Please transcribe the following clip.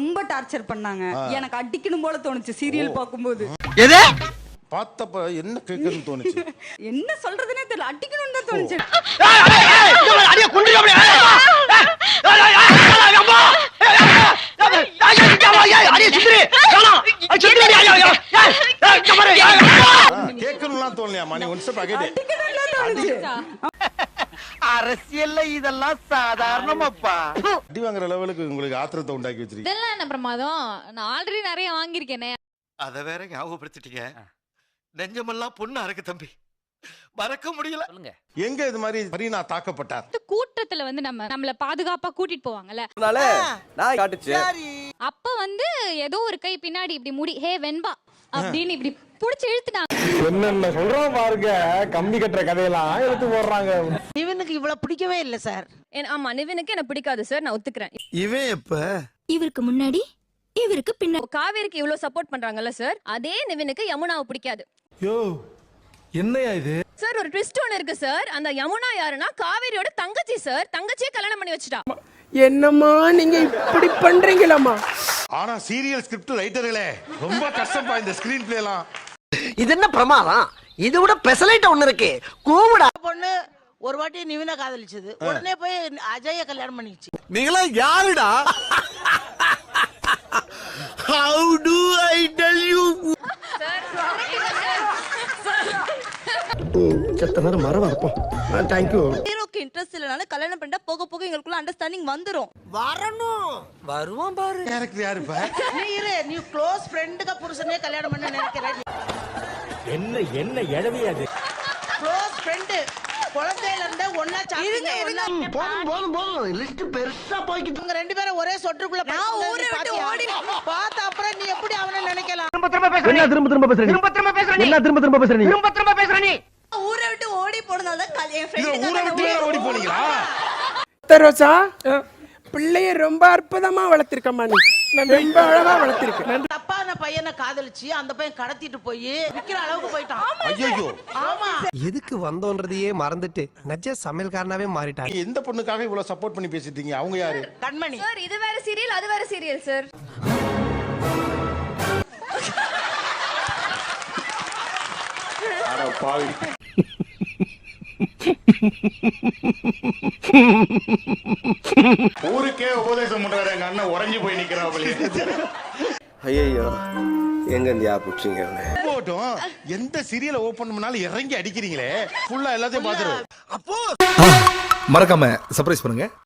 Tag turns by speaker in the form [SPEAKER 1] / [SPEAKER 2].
[SPEAKER 1] ரொம்ப டார்ச்சர் பண்ணாங்க எனக்கு அடிக்கணும் போல தோணுச்சு சீரியல் பார்க்கும்போது
[SPEAKER 2] எது
[SPEAKER 3] பார்த்தப்ப என்ன கேட்கணும்னு தோணுச்சு
[SPEAKER 1] என்ன சொல்றதுனே தெரியல அடிக்கணும்னு தான் தோணுச்சு
[SPEAKER 3] கேட்கணும்லாம் தோணலையா மணி ஒன்ஸ் பாக்கெட்
[SPEAKER 2] அரசியல்ல இதெல்லாம் சாதாரணமாப்பா.
[SPEAKER 3] அடி வாங்குற லெவலுக்கு உங்களுக்கு ஆத்திரத்தை உண்டாக்கி வச்சிருக்கீங்க.
[SPEAKER 4] இதெல்லாம் என்ன பிரமாதம்? நான் ஆல்ரெடி நிறைய வாங்கியிருக்கேனே.
[SPEAKER 5] அத வேற ஞாபகப்படுத்திட்டீங்க. நெஞ்சமெல்லாம் பொண்ணு அறக்கு தம்பி. மறக்க முடியல.
[SPEAKER 3] எங்க இது மாதிரி மரீனா தாக்கப்பட்டார்?
[SPEAKER 4] கூட்டத்துல வந்து நம்ம நம்மள பாதுகாப்பா கூட்டிட்டு போவாங்கல்ல.
[SPEAKER 6] நான் காட்டுச்சு.
[SPEAKER 4] அப்ப வந்து ஏதோ ஒரு கை பின்னாடி இப்படி முடி ஹே வெண்பா அப்படின்னு இப்படி புடிச்சு இழுத்துட்டாங்க.
[SPEAKER 7] என்னென்ன சொல்றோம் பாருங்க கம்பி கட்டுற கதையெல்லாம் எடுத்து போடுறாங்க.
[SPEAKER 8] இவனுக்கு இவ்வளவு பிடிக்கவே இல்ல சார்.
[SPEAKER 4] ஆமா நிவினுக்கு என்ன பிடிக்காது சார். நான் ஒத்துக்கிறேன்.
[SPEAKER 5] இவன் எப்ப?
[SPEAKER 9] இவருக்கு முன்னாடி இவருக்கு பின்னாடி
[SPEAKER 4] காவேரிக்கு இவ்வளவு சப்போர்ட் பண்றாங்கல்ல சார். அதே நிவினுக்கு யமுனாவை பிடிக்காது.
[SPEAKER 7] யோ என்னையா இது?
[SPEAKER 4] சார் ஒரு ட்விஸ்ட் ஒன்னு இருக்கு சார். அந்த யமுனா யாருன்னா காவேரியோட தங்கச்சி சார். தங்கச்சியே கல்யாணம் பண்ணி வச்சுட்டா.
[SPEAKER 8] என்னம்மா நீங்க இப்படி பண்றீங்களாமா
[SPEAKER 3] ஆனா சீரியல் ஸ்கிரிப்ட் ரைட்டர்களே ரொம்ப கஷ்டப்பா இந்த ஸ்கிரீன் பிளே எல்லாம்.
[SPEAKER 2] இது என்ன பிரமாதம்? இது விட பெசலைட் ஒண்ணு இருக்கு. கூவிடா.
[SPEAKER 8] பொண்ணு ஒரு வாட்டி நிவினா காதலிச்சது. உடனே போய் அஜய கல்யாணம் பண்ணிச்சு
[SPEAKER 5] நீங்களா யாருடா? How do I tell you
[SPEAKER 6] செத்த நேரம் மரம் இருப்போம் தேங்க்யூ
[SPEAKER 1] ஹீரோக்கு இன்ட்ரெஸ்ட் இல்லனாலும் கல்யாணம் பண்ணிட்டா போக போக எங்களுக்குள்ள அண்டர்ஸ்டாண்டிங் வந்துரும்.
[SPEAKER 2] வரணும். வருவான் பாரு.
[SPEAKER 3] யாரு
[SPEAKER 8] நீ இரு நீ க்ளோஸ் ஃப்ரெண்டுக்கு புருஷனே கல்யாணம் பண்ண நினைக்கிற.
[SPEAKER 7] என்ன என்ன எழவியாது
[SPEAKER 8] க்ளோஸ் ஃப்ரெண்டு குழந்தையில இருந்தே ஒன்னா சாப்பிடுங்க ஒண்ணா
[SPEAKER 2] போதும் போதும் போதும். லிஸ்ட் பெருசா போய்க்கிட்டு
[SPEAKER 8] இவங்க ரெண்டு பேரும் ஒரே சொட்டுக்குள்ள
[SPEAKER 1] நான் ஊரை விட்டு ஓடி
[SPEAKER 8] பார்த்த அப்புறம் நீ எப்படி அவனை நினைக்கலாம்?
[SPEAKER 7] என்ன திரும்ப திரும்ப பேசுற நீ?
[SPEAKER 2] திரும்ப திரும்ப பேசுற நீ.
[SPEAKER 7] என்ன திரும்ப திரும்ப பேசுற நீ?
[SPEAKER 2] திரும்ப திரும்ப பேசுற நீ.
[SPEAKER 1] ஊரை விட்டு ஓடி போனதால தான் கல்- என்
[SPEAKER 3] இது ஊரை விட்டு ஓடி போனீங்களா?
[SPEAKER 8] ரோசா பிள்ளைய ரொம்ப அற்புதமா வளர்த்திருக்கம்மா நீ. ரொம்ப அழகா வளர்த்திருக்க. தப்பான பையனை காதலிச்சு அந்த பையன் கடத்திட்டு போய் விக்கிற அளவுக்கு போயிட்டான்.
[SPEAKER 3] ஐயோ
[SPEAKER 8] ஆமா.
[SPEAKER 6] எதுக்கு வந்தோன்றதையே மறந்துட்டு நஜ சமையல்காரனாவே மாறிட்டாங்க
[SPEAKER 3] எந்த பொண்ணுக்காக இவ்வளவு சப்போர்ட் பண்ணி பேசிட்டீங்க? அவங்க யாரு?
[SPEAKER 8] கண்மணி.
[SPEAKER 4] சார் இது வேற சீரியல் அது வேற சீரியல் சார்.
[SPEAKER 3] அட பாவி. ஊருக்கே உபதேசம் பண்றாரு. எங்க அண்ணன் உறைஞ்சு போய் நிக்கிறாப்ல
[SPEAKER 6] ஐயோ எங்க புடிச்சிங்க
[SPEAKER 3] போட்டும் எந்த சீரியலை ஓபன் பண்ணாலும் இறங்கி அடிக்கிறீங்களே. ஃபுல்லா எல்லாத்தையும் பாத்துரு
[SPEAKER 5] மறக்காம சர்ப்ரைஸ் பண்ணுங்க.